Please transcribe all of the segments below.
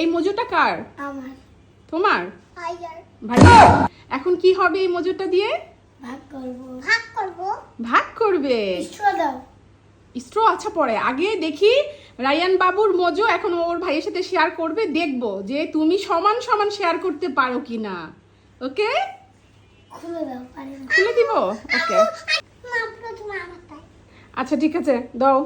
এই মজুরটা কার? আমার। তোমার? আইয়ার ভাইয়া। এখন কি হবে এই মজুরটা দিয়ে? ভাগ করব। ভাগ করব? ভাগ করবে। ইস্ত্র দাও। স্ট্র আচ্ছা পরে। আগে দেখি রায়ান বাবুর মজো এখন ওর ভাইয়ের সাথে শেয়ার করবে দেখব যে তুমি সমান সমান শেয়ার করতে পারো কিনা। ওকে? খুলে দাও খুলে দিব? ওকে। আচ্ছা ঠিক আছে দাও।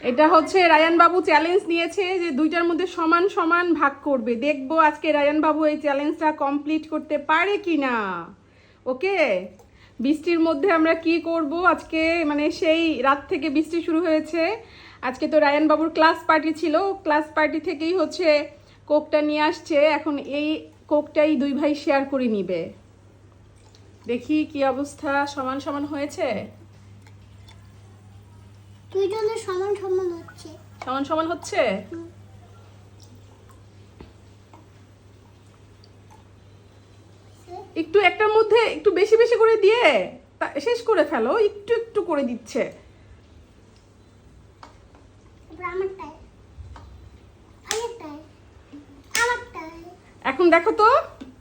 এটা হচ্ছে রায়ান বাবু চ্যালেঞ্জ নিয়েছে যে দুইটার মধ্যে সমান সমান ভাগ করবে। দেখব আজকে রায়ান বাবু এই চ্যালেঞ্জটা কমপ্লিট করতে পারে কি না ওকে? বৃষ্টির মধ্যে আমরা কি করব? আজকে মানে সেই রাত থেকে বৃষ্টি শুরু হয়েছে। আজকে তো রায়ান বাবুর ক্লাস পার্টি ছিল। ক্লাস পার্টি থেকেই হচ্ছে কোকটা নিয়ে আসছে। এখন এই কোকটাই দুই ভাই শেয়ার করে নিবে। দেখি কি অবস্থা। সমান সমান হয়েছে? দুইজনের সমান সমান হচ্ছে। সমান সমান হচ্ছে? একটু একটার মধ্যে একটু বেশি বেশি করে দিয়ে তা- শেষ করে ফেলো একটু একটু করে দিচ্ছে। এখন দেখো তো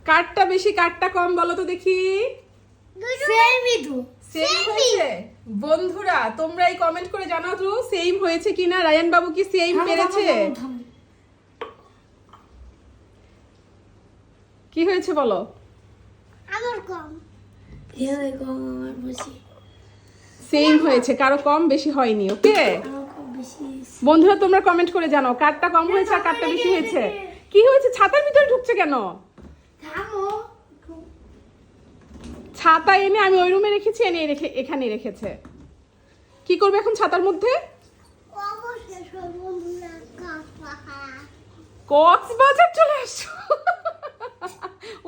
কারটা বেশি কারটা কম বলো তো দেখি। সেমই তো সেম হয়েছে? বন্ধুরা তোমরা এই কমেন্ট করে জানাও তো সেম হয়েছে কিনা? রায়ান বাবু কি সেম পেরেছে? কি হয়েছে বলো? আমার কম সেম হয়েছে কারও কম বেশি হয়নি ওকে বন্ধুরা তোমরা কমেন্ট করে জানাও কারটা কম হয়েছে আর কারটা বেশি হয়েছে। কি হয়েছে ছাতার ভিতরে ঢুকছে কেন? থামো ছাতা এনে আমি ওই রুমে রেখেছি এনে রেখে এখানে রেখেছে। কি করবে এখন ছাতার মধ্যে? কক্সবাজার চলে আসছো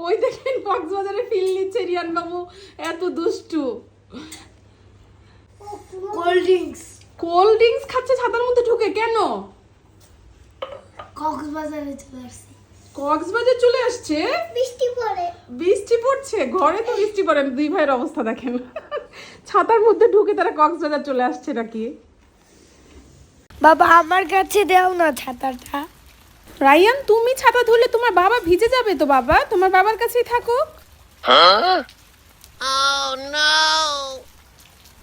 ওই দেখেন কক্সবাজারে ফিল নিচ্ছে রিয়ান বাবু এত দুষ্টু। কোল্ড ড্রিঙ্কস কোল্ড ড্রিঙ্কস খাচ্ছে ছাতার মধ্যে ঢুকে কেন? কক্সবাজারে চলে আসছি। কক্সবাজার চলে আসছে? বৃষ্টি পড়ে। বৃষ্টি পড়ছে? ঘরে তো বৃষ্টি পড়ে। না, দুই ভাইয়ের অবস্থা দেখেন। ছাতার মধ্যে ঢুকে তারা কক্সবাজার চলে আসছে নাকি? বাবা আমার কাছে দাও না ছাতাটা। রায়ান তুমি ছাতা ধরলে তোমার বাবা ভিজে যাবে তো বাবা? তোমার বাবার কাছেই থাকো।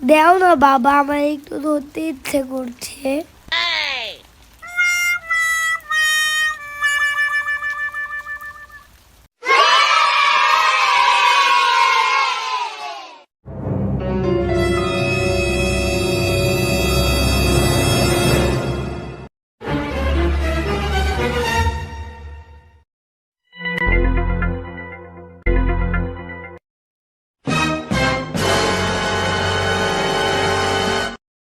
দাও না বাবা আমার একটু ধরতে ইচ্ছে করছে।